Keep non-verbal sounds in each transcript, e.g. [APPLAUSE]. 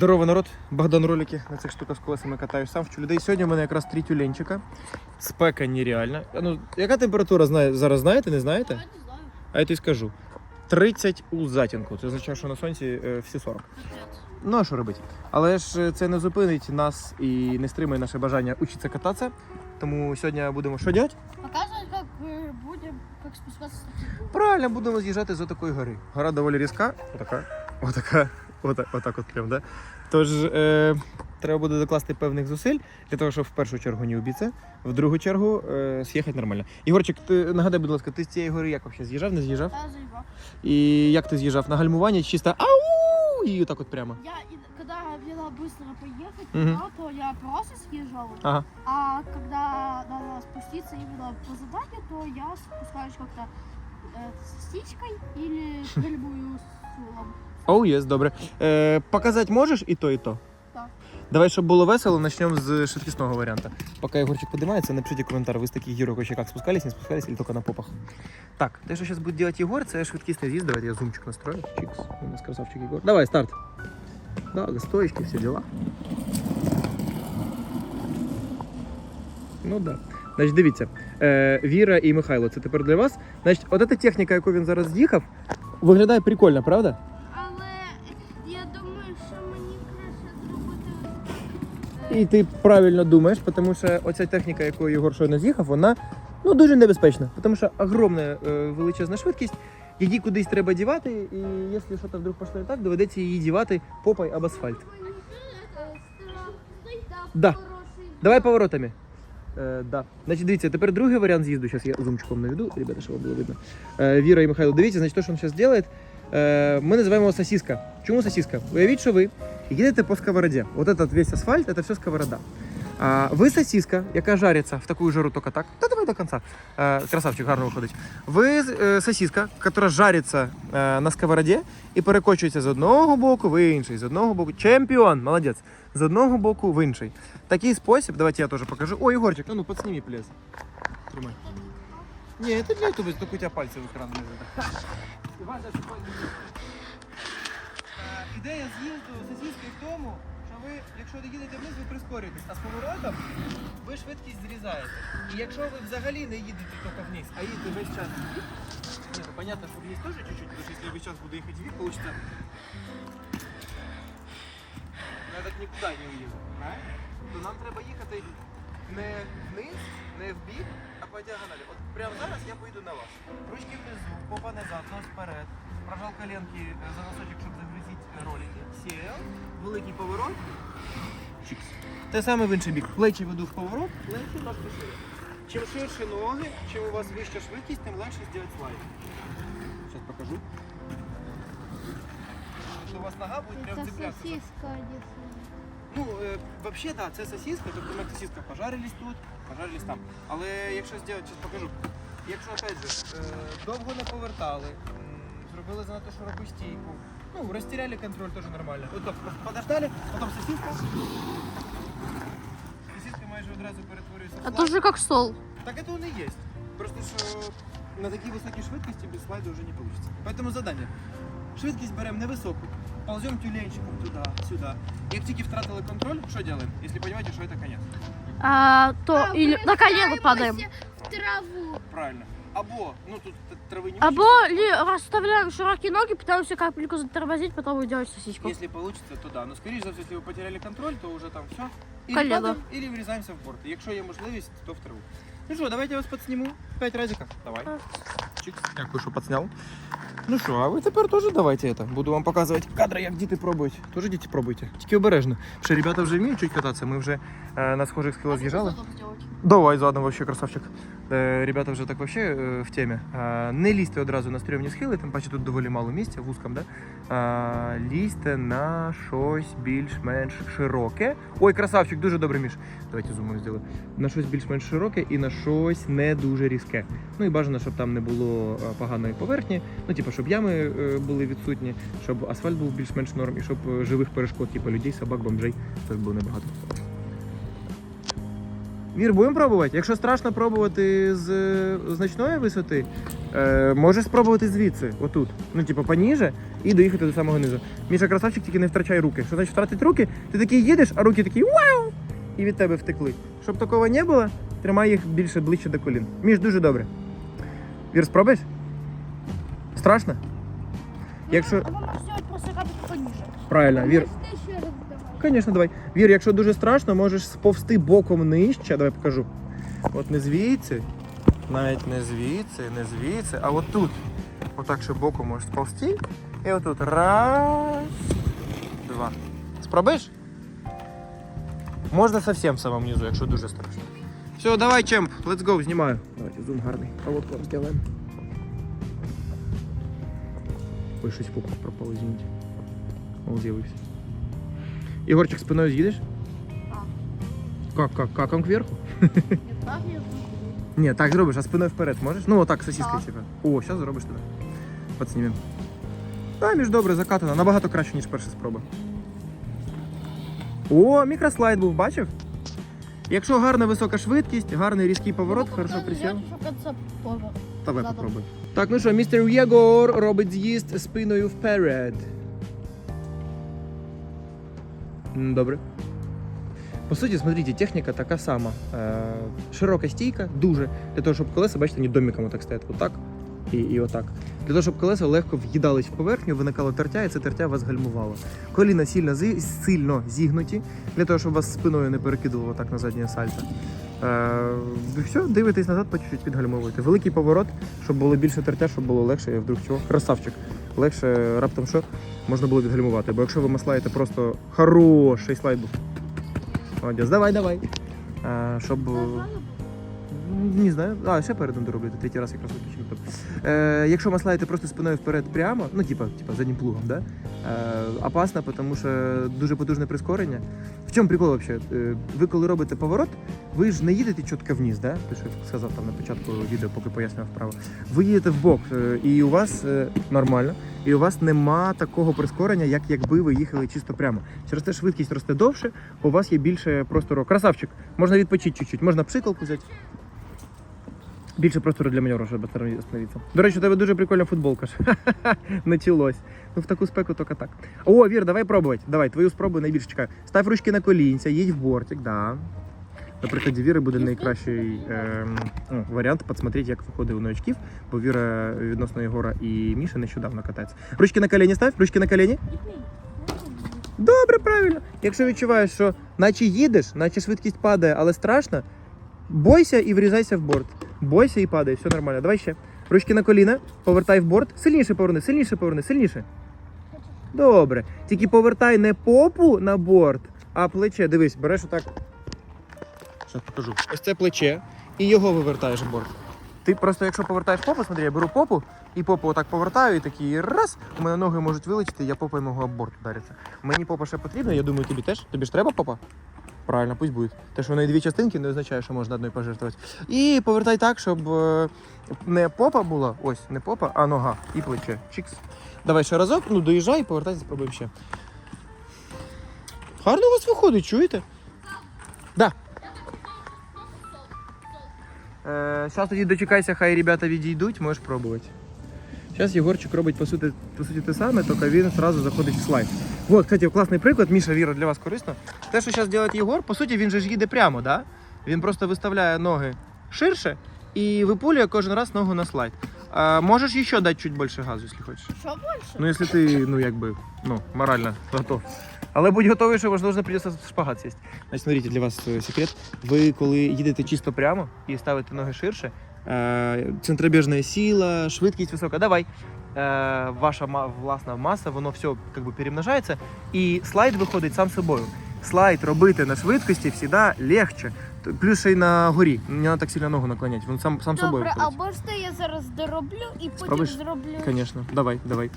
Здорово, народ. Богдан ролики на цих штуках з колесами катаю. Сам вчу людей. Сьогодні у мене якраз три тюленчика. Спека нереальна. Ну, яка температура знає, зараз знаєте, не знаєте? Я не знаю. А я тобі скажу. 30 у затінку. Це означає, що на сонці е, всі 40. Ну а що робити? Але ж е, це не зупинить нас і не стримує наше бажання учитися кататися. Тому сьогодні будемо що робити? Показывать, как э, будем, как спускаться с таких Правильно, будемо з'їжджати з такої гори. Гора доволі різка. Отака. Отака. Отак, отак от прям, да? Тож е, треба буде докласти певних зусиль для того, щоб в першу чергу не убитися, в другу чергу е, з'їхати нормально. Ігорчик, ти нагадай, будь ласка, ти з цієї гори як взагалі з'їжджав, не з'їжджав? Я заебал. І як ти з'їжджав? На гальмуванні чи чисто ау! І отак от прямо. Я, и- когда хотела быстро поехать Мгм. туда, то я просто съезжал. Ага. А когда надо спуститься именно по заданию, то я спускаюсь как-то э, с птичкой или прямую с сулом. Оу, єс, добре. Е, показати можеш і то, і то? Так. Давай, щоб було весело, почнемо з швидкісного варіанту. Поки Егорчик поднимается, напишите коментар, ви з таких гірок вообще как спускались, не спускались, или только на попах. Так, те, що зараз буде делать Єгор, це швидкісний з'їзд. Давайте я зумчик настрою. Чикс. У нас красавчик Єгор. Давай, старт. Да, стоечки, все дела. Ну да. Значить, дивіться, е, Віра і Михайло, це тепер для вас. Значить, от ця техніка, яку він зараз з'їхав, виглядає прикольно, правда? І ти правильно думаєш, тому що оця техніка, якою Єгор щойно з'їхав, вона ну, дуже небезпечна, тому що огромна е, величезна швидкість, її кудись треба дівати, і якщо щось вдруг пішло не так, доведеться її дівати попой об асфальт. Да. Давай поворотами. Е, да. Значить, дивіться, тепер другий варіант з'їзду. Зараз я зумчиком наведу, ребята, щоб було видно. Е, Віра і Михайло, дивіться, значить, то, що він зараз робить, е, ми називаємо його сосиска. Чому сосиска? Уявіть, що ви їдете по сковороді. Вот этот весь асфальт, це все сковорода. Ви сосиска, яка жариться в таку жару тільки так. Та давай до кінця. Е, красавчик, гарно виходить. Ви е, сосиска, яка жариться е, на сковороді і перекочується з одного боку в інший, з одного боку. Чемпіон, молодець. З одного боку в інший. Такий спосіб, давайте я теж покажу. О, Егорчик, а ну подсними, плез. Тримай. Ні, це для ютубу, тільки у тебе пальці в екран не видно. Ідея з'їзду сосиски в тому, що ви, якщо їдете вниз, ви прискорюєтесь, а з поворотом ви швидкість зрізаєте. І якщо ви взагалі не їдете тільки вниз, а їдете весь час ні, ну понятно, що вниз теж чуть-чуть, тому що якщо весь час буду їхати вверх, я так нікуди не уїду. То нам треба їхати не вниз, не в бік, а по діагоналі. От прямо зараз я поїду на вас. Ручки внизу, попа назад, нос вперед. Прожал коленки е, за носочок, щоб ролики. Сіл, великий поворот. Те саме в інший бік. Плечі веду в поворот, плечі ножки шире. Чим ширше ноги, чим у вас вища швидкість, тим легше зробити слайд. Зараз покажу. Що у вас нога буде прям цеплятися. Ну, е, взагалі, так, це сосиска, тобто ми сосиска пожарились тут, пожарились там. Але якщо зробити, зараз покажу. Якщо опять же, е, довго не повертали, м, зробили занадто широку стійку, ну, розтіряли контроль теж нормально. От так, подождали, потім сосиска. Сосиска майже одразу перетворюється в слайд. Это же как стол. Так это он и есть. Просто що на такій високій швидкості без слайду вже не вийде. Поэтому задання. Швидкість беремо невисоку, полземо тюленчиком туди, сюди. Як тільки втратили контроль, що робимо? Якщо розумієте, що це конець. А, то или на колено падаем. в траву. Правильно. Або, ну тут т- трави не Або ли расставляем широкие ноги, пытаемся капельку затормозить, потом делать сосиску. Если получится, то да. Но скорее за все, если вы потеряли контроль, то уже там все. Или Колено. падаем, или врізаємося в борт. Якщо є можливість, то в траву. Ну що, давайте я вас підсніму. П'ять разиків. Давай. Чик. Дякую, що підсняв. Ну що, а ви тепер теж давайте это. Буду вам показувати кадри, як діти пробують. Теж діти пробуйте. Тільки обережно. Що ребята вже вміють чуть кататися. Ми вже е, на схожих схилах з'їжджали. Давай заодно вообще красавчик. Е, ребята вже так вообще е, в темі. Не лізьте одразу на стрьомні схили, тим паче тут доволі мало місця, вузьком, да? Лізьте на щось більш-менш широке. Ой, красавчик, дуже добре між. Давайте зумою зробимо. На щось більш-менш широке і на щось не дуже різке. Ну і бажано, щоб там не було поганої поверхні. Ну, типу, щоб ями е, були відсутні, щоб асфальт був більш-менш норм, і щоб е, живих перешкод, типу людей, собак, бомжей, теж було небагато. Вір, будемо пробувати? Якщо страшно пробувати з е, значної висоти, Е, можеш спробувати звідси, отут. Ну, типу, поніже, і доїхати до самого низу. Міша красавчик, тільки не втрачай руки. Що значить втратити руки? Ти такий їдеш, а руки такі вау! І від тебе втекли. Щоб такого не було, тримай їх більше ближче до колін. Міш, дуже добре. Вір, спробуєш? Страшно? Якщо. Можеш зробити просто поніже. Правильно, Вір. Звісно, давай. Вір, якщо дуже страшно, можеш сповзти боком нижче. Давай покажу. От не звідси, навіть не звідси, не звідси, а от тут. Отак ще боком можеш сповзти. І отут. Раз, два. Спробуєш? Можна зовсім в самому низу, якщо дуже страшно. Все, давай, чемп, let's go, знімаю. Давайте зум гарний. Вам зробимо. Ой, щось пропав, извините. О, з'явився. Ігорчик, спиною з'їдеш? Как, как, каком кверху? Ні, так зробиш, а спиною вперед можеш? Ну, отак, сосіска, типа. О, зараз зробиш туди. Подснімем. Та, між добре, закатано. Набагато краще, ніж перша спроба. О, мікрослайд був, бачив? Якщо гарна висока швидкість, гарний різкий поворот, Ну, хорошо присів. Давай попробуй. Так, ну що, містер Єгор робить з'їзд спиною вперед. Добре. По суті, смотрите, техніка така сама. Е, широка стійка, дуже. Для того, щоб колеса, бачите, вони домиком так стоять. Отак і, і отак. Для того, щоб колеса легко в'їдались в поверхню, виникало тертя, і це тертя вас гальмувало. Коліна сильно, сильно зігнуті, для того, щоб вас спиною не перекидувало так на заднє сальто. Е, все, дивитесь назад, по чуть-чуть підгальмовуєте. Великий поворот, щоб було більше тертя, щоб було легше, я вдруг чого. Красавчик. Легше раптом що можна було відгальмувати. Бо якщо ви маслаєте просто хороший слайд був. Молодець, давай, давай. А, щоб. Знаю. А, ще передом дороблю, третій раз якраз виключив. Е, якщо маслаєте просто спиною вперед прямо, ну типа, типа заднім плугом, да? Е, опасно, тому що дуже потужне прискорення. В чому прикол взагалі? Е, ви коли робите поворот, ви ж не їдете чітко вниз, да? Ти що я сказав там на початку відео, поки пояснював вправо. Ви їдете в бок, е, і у вас е, нормально, і у вас нема такого прискорення, як якби ви їхали чисто прямо. Через те швидкість росте довше, у вас є більше простору. Красавчик, можна відпочити чуть-чуть, можна пшикалку взяти. Більше простору для маневру, щоб остановитися. До речі, у тебе дуже прикольна футболка. ж. [LAUGHS] Началось. Ну в таку спеку тільки так. О, Вір, давай пробувати. Давай, твою спробу найбільше чекаю. Став ручки на колінця, їдь в бортик, да. На прикладі Віри буде найкращий ну, варіант посмотрети, як виходить у новачків, бо Віра відносно Єгора і Міші нещодавно катається. Ручки на коліні став, ручки на коліні. Добре, правильно. Якщо відчуваєш, що наче їдеш, наче швидкість падає, але страшно, бойся і врізайся в борт. Бойся і падай, все нормально. Давай ще. Ручки на коліна, повертай в борт. Сильніше поверни, сильніше поверни, сильніше. Добре. Тільки повертай не попу на борт, а плече. Дивись, береш отак. Зараз покажу. Ось це плече, і його вивертаєш в борт. Ти просто, якщо повертаєш попу, смотри, я беру попу і попу отак повертаю, і такий раз, у мене ноги можуть вилетіти, я попою можу об борт вдаритися. Мені попа ще потрібна, я думаю, тобі теж. Тобі ж треба попа? Правильно, пусть буде. Те, що в неї дві частинки, не означає, що можна одною пожертвувати. І повертай так, щоб е, не попа була, ось, не попа, а нога і плече. Чікс. Давай ще разок, ну доїжджай і повертайся, спробуємо ще. Гарно у вас виходить, чуєте? Да. Зараз тоді дочекайся, хай ребята відійдуть, можеш пробувати. Зараз Єгорчик робить по суті, по суті те саме, тільки він одразу заходить в слайд. Вот, кстати, класний приклад, Міша, Віра, для вас корисно. Те, що зараз робить Єгор, по суті, він же ж їде прямо, да? Він просто виставляє ноги ширше і випулює кожен раз ногу на слайд. А, можеш ще дати чуть більше газу, якщо хочеш. Що більше? Ну, якщо ти, ну, якби, ну, морально готов. Але будь готовий, що можливо придеться шпагат сісти. Значить, смотрите, для вас е, секрет. Ви коли їдете чисто прямо і ставите ноги ширше, е, центробіжна сила, швидкість висока, давай. Е, ваша власна маса, воно все как бы, перемножається, і слайд виходить сам собою. Слайд робити на швидкості завжди легче. Т- Плюс ще й на горі. Не треба так сильно ногу наклоняти, він сам, сам собою Добре, а виходить. можете я зараз дороблю і потім Спробуєш? зроблю. Звісно, давай, давай.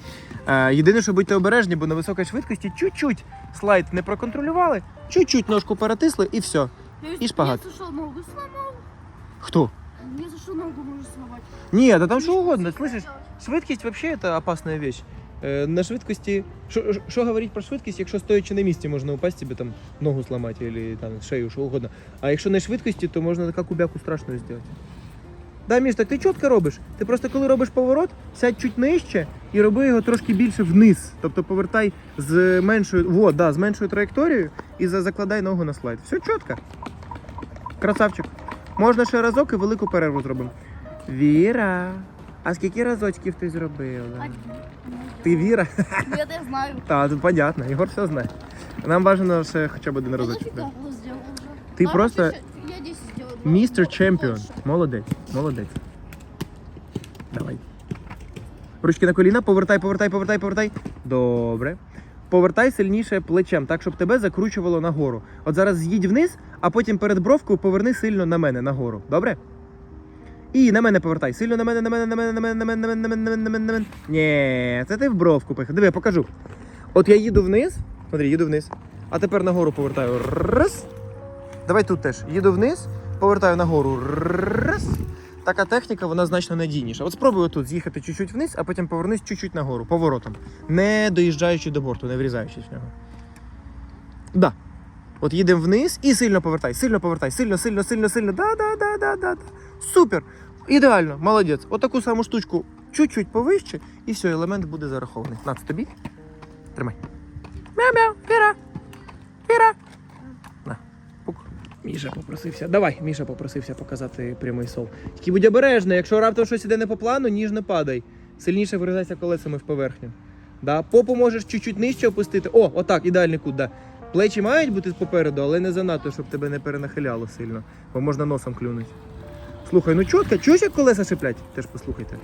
Е, єдине, що будьте обережні, бо на високій швидкості чуть-чуть слайд не проконтролювали, чуть-чуть ножку перетисли і все. Ну, І шпагат. Я ногу сломав? Хто? Я за що ногу можу сломати? Ні, да там що угодно, слышиш? Швидкість взагалі це опасна вещь. Е, на швидкості. Що, що говорить про швидкість, якщо стоячи на місці, можна упасть себе там ногу сломати або там шею, що угодно. А якщо на швидкості, то можна така кубяку страшну зробити. Да, Міш, так ти чітко робиш. Ти просто коли робиш поворот, сядь чуть нижче і роби його трошки більше вниз. Тобто повертай з меншою, вот, да, з меншою траєкторією і за- закладай ногу на слайд. Все чітко. Красавчик. Можна ще разок і велику перерву зробимо. Віра, а скільки разочків ти зробила? Ти Віра? Ну, я не знаю. Та, тут понятно, Єгор все знає. Нам бажано ще хоча б один разочок. Ти просто Я 10 сделаю. два- містер чемпіон. Молодець, молодець. Давай. Ручки на коліна, повертай, повертай, повертай, повертай. Добре. Повертай сильніше плечем, так, щоб тебе закручувало нагору. От зараз з'їдь вниз, а потім перед бровкою поверни сильно на мене нагору. Добре? І на мене повертай. Сильно на мене, на мене, на мене, на мене, на мене, на мене, на мене, на мене, на мене, на мене. Ні, це ти в бровку пихай. Диви, покажу. От я їду вниз. Смотри, їду вниз. А тепер нагору повертаю. Раз. Давай тут теж. Їду вниз, повертаю нагору. Раз. Така техніка, вона значно надійніша. От спробуй тут з'їхати чуть-чуть вниз, а потім повернись чуть-чуть нагору, поворотом. Не доїжджаючи до борту, не врізаючись в нього. Да. От їдемо вниз і сильно повертай, сильно повертай, сильно, сильно, сильно, сильно. Да, да, да, да, да. да. Супер! Ідеально, молодець. От саму штучку чуть-чуть повище, і все, елемент буде зарахований. На, це тобі. Тримай. Мяу-мяу, Віра. Віра. Міша попросився. Давай, Міша попросився показати прямий сол. Тільки будь обережний, якщо раптом щось іде не по плану, ніж не падай. Сильніше вирізайся колесами в поверхню. Да? Попу можеш чуть-чуть нижче опустити. О, отак, ідеальний кут, да. Плечі мають бути попереду, але не занадто, щоб тебе не перенахиляло сильно, бо можна носом клюнути. Слухай, ну чітко, чуєш, як колеса шиплять? Теж послухайте.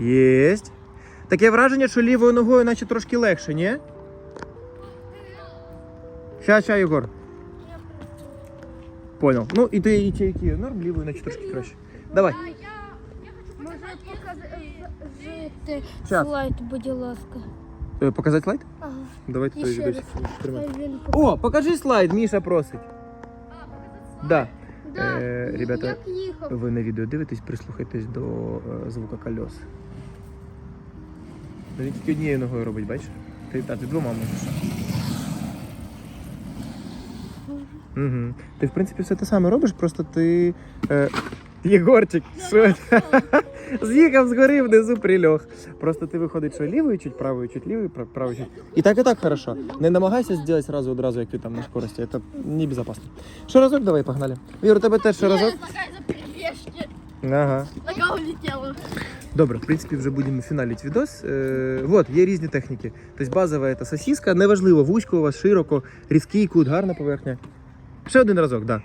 Єсть. Таке враження, що лівою ногою наче трошки легше, ні? Ща, ща, Єгор. Понял. Ну, і ти і ті, які норм, лівою, наче трошки краще. Давай. Може показати Щас. Слайд, будь ласка. Е, Показати слайд? Ага. Давайте І той ще відосик раз. Хай він О, покажи слайд, Міша просить. Да. Да, Е, ребята, як їхав. Ви на відео дивитесь, прислухайтесь до е, звука кольос. Ну, Він тільки однією ногою робить, бачиш? Ти, та, ти двома можеш. Угу. Ти, в принципі, все те саме робиш, просто ти. Е, Єгорчик, що? [LAUGHS] З'їхав з гори внизу прильох. Просто ти виходить, що лівою, чуть правою, чуть лівою, прав- правою, чуть. І так, і так хорошо. Не намагайся зробити сразу одразу, як ти там на скорості. Це небезпечно. Що разок, давай, погнали. Вір, у тебе теж що разок? Ага. Така улетела. Добре, в принципі, вже будемо фіналити відос. Е, вот, є різні техніки. Тобто базова це сосіска, неважливо, вузько у вас, широко, різкий кут, гарна поверхня. Ще один разок, да.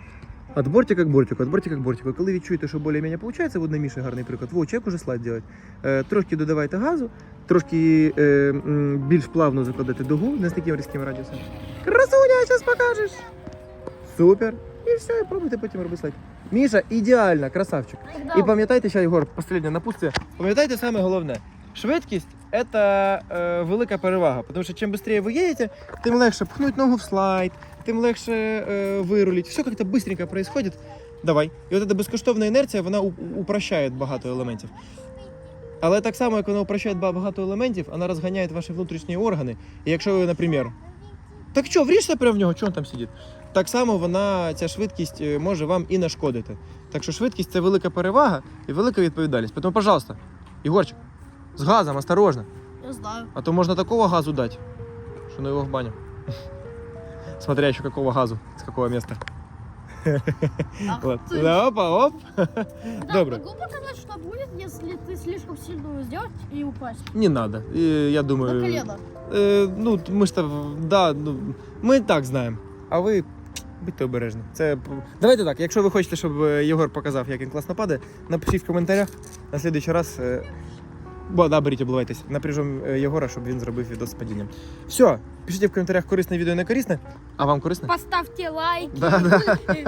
От бортика к бортику, от бортика к бортику. Коли відчуєте, що більш-менш виходить, от на гарний приклад, во, чек уже слайд робити. Е, трошки додавайте газу, трошки е, більш плавно закладете дугу, не з таким різким радіусом. Красуня, зараз покажеш. Супер. І все, і пробуйте потім робити слайд. Міша, ідеально, красавчик. І пам'ятайте, ще Єгор, останнє напутствие. Пам'ятайте саме головне. Швидкість це е, велика перевага, тому що чим швидше ви їдете, тим легше пхнуть ногу в слайд, тим легше е, вирулить. Все як-то быстренько происходит. Давай. І от ця безкоштовна інерція, вона упрощає багато елементів. Але так само, як вона упрощає багато елементів, вона розганяє ваші внутрішні органи. І якщо ви, наприклад, так що, вріжся прямо в нього, чого він там сидить? Так само вона, ця швидкість е, може вам і нашкодити. Так що швидкість це велика перевага і велика відповідальність. Тому, пожалуйста, Ігорчик, з газом, осторожно. Я знаю. А то можна такого газу дати, що на його в баню. [LAUGHS] Смотря еще какого газу, с какого места. Ах Вот. ты. Да, опа, оп. Да, Добре. Могу показать, что будет, если ты слишком сильно сделать и упасть. Не надо. И я На думаю... колено. Е, ну, ми ж да, ну, ми так знаємо. А ви будьте обережні. Це давайте так. Якщо ви хочете, щоб е, Єгор показав, як він класно падає, напишіть в коментарях. На слідуючий раз. е, Бо, да, беріть, обливайтесь. Напряжемо е, Єгора, щоб він зробив відео з падінням. Все, пишіть в коментарях, корисне відео, не корисне. А вам корисне? Поставте лайки, Да, да.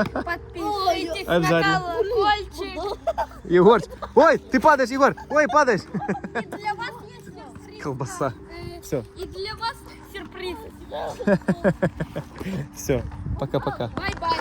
подписывайтесь на Обязательно. колокольчик. Єгор. Ой, ти падаєш, Єгор! Ой, падаєш! И для вас есть сюрприз. Колбаса. Э, Все, И для вас сюрприз. [LAUGHS] все. Пока-пока. Бай-бай.